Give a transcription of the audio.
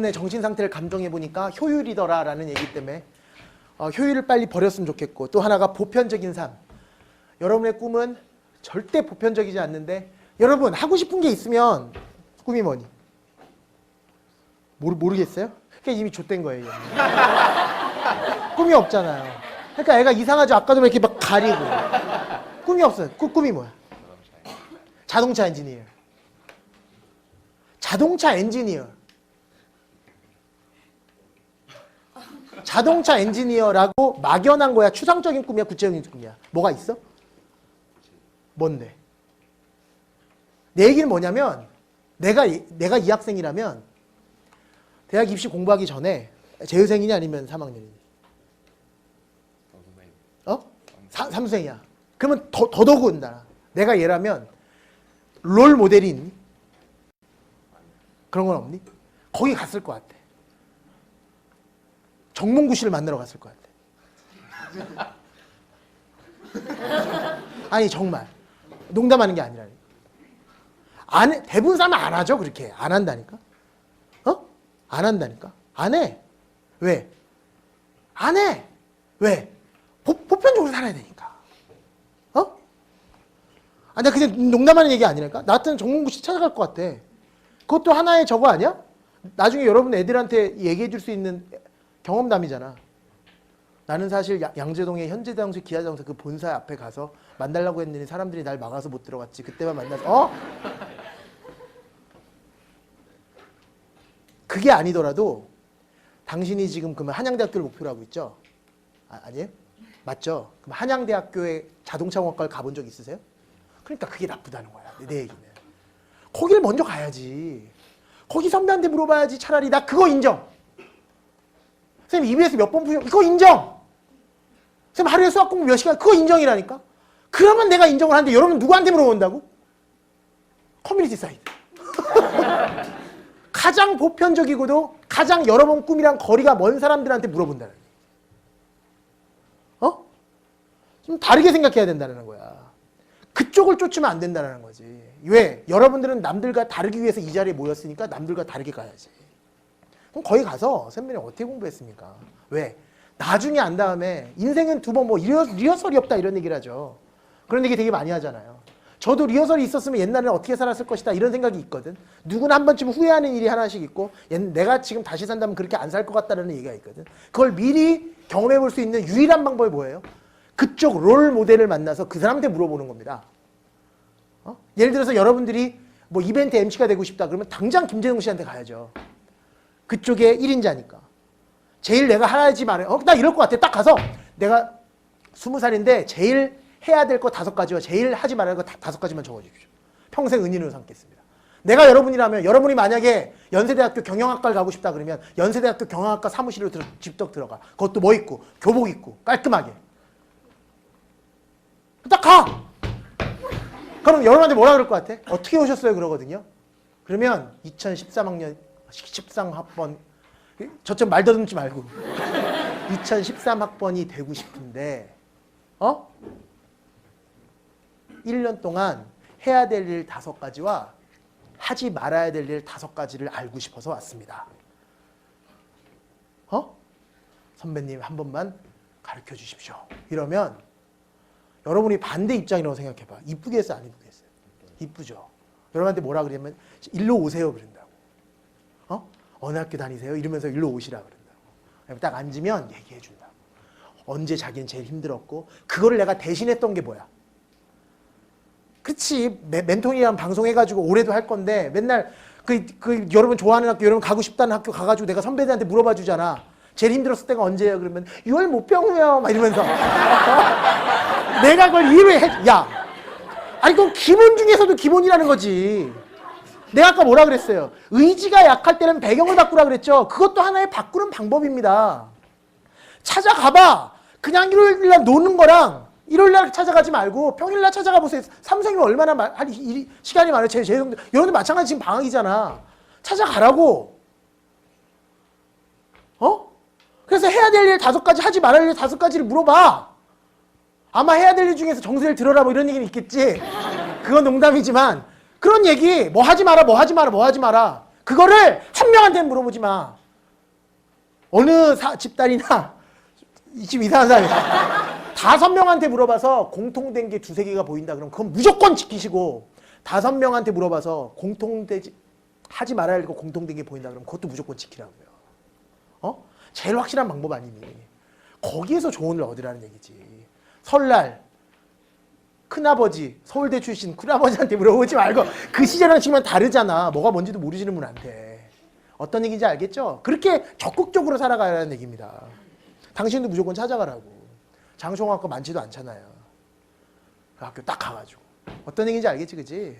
여러분의 정신 상태를 감정해 보니까 효율이더라라는 얘기 때문에 어, 효율을 빨리 버렸으면 좋겠고 또 하나가 보편적인 삶. 여러분의 꿈은 절대 보편적이지 않는데 여러분 하고 싶은 게 있으면 꿈이 뭐니? 모르, 모르겠어요? 그게 이미 좆된 거예요. 꿈이 없잖아요. 그러니까 애가 이상하죠. 아까도 이렇게 막 가리고 꿈이 없어요. 꾸, 꿈이 뭐야? 자동차 엔지니어. 자동차 엔지니어. 자동차 엔지니어라고 막연한 거야? 추상적인 꿈이야? 구체적인 꿈이야? 뭐가 있어? 뭔데? 내 얘기는 뭐냐면 내가 이- 내가 이 학생이라면 대학 입시 공부하기 전에 재유생이냐 아니면 3학년이니? 어? 사, 삼수생이야. 그러면 더, 더더군다나 내가 얘라면 롤 있니? 그런 건 없니? 거기 갔을 것 같아. 정몽구 씨를 만나러 갔을 것 같아. 아니 정말 농담하는 게 아니라 안 해. 대부분 사람은 안 하죠 그렇게 안 한다니까. 어? 안 한다니까. 안 해. 왜? 안 해. 왜? 보, 보편적으로 살아야 되니까. 어? 아, 나 그냥 농담하는 얘기 아니랄까? 나 같은 정몽구 씨 찾아갈 것 같아. 그것도 하나의 저거 아니야? 나중에 여러분 애들한테 얘기해 줄 수 있는 경험담이잖아. 나는 사실 야- 양재동의 현대자동차 기아자동차 그 본사 앞에 가서 만나려고 했는데 사람들이 날 막아서 못 들어갔지. 그때만 만나서 어? 그게 아니더라도 당신이 지금 그러면 한양대학교를 목표로 하고 있죠? 아, 아니에요? 맞죠? 그럼 한양대학교에 자동차공학과를 가본 적 있으세요? 그러니까 그게 나쁘다는 거야. 내 얘기는. 거기를 먼저 가야지. 거기 선배한테 물어봐야지 차라리 나 그거 인정. 선생님 EBS 몇번 풀려? 그거 인정. 선생님 하루에 수학 공부 몇 시간? 그거 인정이라니까. 그러면 내가 인정을 하는데 여러분 누구한테 물어본다고? 커뮤니티 사이트. 가장 보편적이고도 가장 여러분 꿈이랑 거리가 먼 사람들한테 물어본다는. 어? 좀 다르게 생각해야 된다는 거야. 그쪽을 쫓으면 안 된다는 거지. 왜? 여러분들은 남들과 다르기 위해서 이 자리에 모였으니까 남들과 다르게 가야지. 그럼 거기 가서 선배님 어떻게 공부했습니까? 왜? 나중에 안 다음에 인생은 두 번 뭐 리허설이 없다 이런 얘기를 하죠. 그런 얘기 되게 많이 하잖아요. 저도 리허설이 있었으면 옛날에는 어떻게 살았을 것이다 이런 생각이 있거든. 누구나 한 번쯤 후회하는 일이 하나씩 있고 옛- 내가 지금 다시 산다면 그렇게 안 살 것 같다는 얘기가 있거든. 그걸 미리 경험해 볼 수 있는 유일한 방법이 뭐예요? 그쪽 롤 모델을 만나서 그 사람한테 물어보는 겁니다. 어? 예를 들어서 여러분들이 뭐 이벤트 MC가 되고 싶다 그러면 당장 김재동 씨한테 가야죠. 그쪽에 1인자니까. 제일 내가 하지 말아요. 어, 나 이럴 것 같아. 딱 가서 내가 스무 살인데 제일 해야 될 거 다섯 가지와 제일 하지 말아야 할 거 다섯 가지만 적어주십시오. 평생 은인으로 삼겠습니다. 내가 여러분이라면 여러분이 만약에 연세대학교 경영학과를 가고 싶다 그러면 연세대학교 경영학과 사무실로 들어, 직접 들어가. 그것도 뭐 입고 교복 입고 깔끔하게. 딱 가. 그럼 여러분한테 뭐라 그럴 것 같아? 어떻게 오셨어요? 그러거든요. 그러면 2013학년 13학번 저점 말 더듬지 말고 2013학번이 되고 싶은데 어? 1년 동안 해야 될 일 다섯 가지와 하지 말아야 될 일 다섯 가지를 알고 싶어서 왔습니다. 어? 선배님 한 번만 가르쳐 주십시오. 이러면 여러분이 반대 입장이라고 생각해 봐. 이쁘게 했어 안 이쁘게 했어요? 이쁘죠. 여러분한테 뭐라 그러냐면 일로 오세요 그런다고. 어? 어느 학교 다니세요? 이러면서 일로 오시라 그런다고. 딱 앉으면 얘기해 준다고. 언제 자기는 제일 힘들었고 그거를 내가 대신했던 게 뭐야? 그렇지 멘- 멘토링이란 방송해가지고 올해도 할 건데 맨날 그, 그 여러분 좋아하는 학교 여러분 가고 싶다는 학교 가가지고 내가 선배들한테 물어봐 주잖아 제일 힘들었을 때가 언제예요 그러면 6월 못병우요 막 이러면서 내가 그걸 이해를 해야 아니 그건 기본 중에서도 기본이라는 거지 내가 아까 뭐라 그랬어요 의지가 약할 때는 배경을 바꾸라 그랬죠 그것도 하나의 바꾸는 방법입니다 찾아가봐. 그냥 일요일날 노는 거랑 일요일날 찾아가지 말고 평일날 찾아가 보세요. 삼성이면 얼마나 마- 할 일이- 시간이 많아요. 제, 제 정도. 여러분들 마찬가지 지금 방학이잖아. 찾아가라고. 어? 그래서 해야 될 일 다섯 가지 하지 말아야 될일 다섯 가지를 물어봐. 아마 해야 될 일 중에서 정세를 들어라 뭐 이런 얘기는 있겠지. 그건 농담이지만 그런 얘기 뭐 하지 마라 뭐 하지 마라 뭐 하지 마라. 그거를 한 명한테 물어보지 마. 어느 사, 집단이나 지금 이상한 사람이야. 다섯 명한테 물어봐서 공통된 게 두세 개가 보인다 그러면 그건 무조건 지키시고 다섯 명한테 물어봐서 공통되지 하지 말아야 할 거 공통된 게 보인다 그러면 그것도 무조건 지키라고요. 어? 제일 확실한 방법 아니니. 거기에서 조언을 얻으라는 얘기지. 설날 큰아버지 서울대 출신 큰아버지한테 물어보지 말고 그 시절이랑 지금은 다르잖아. 뭐가 뭔지도 모르시는 분한테. 어떤 얘기인지 알겠죠? 그렇게 적극적으로 살아가라는 얘기입니다. 당신도 무조건 찾아가라고. 장성학과 많지도 않잖아요. 그 학교 딱 가가지고. 어떤 얘기인지 알겠지, 그지?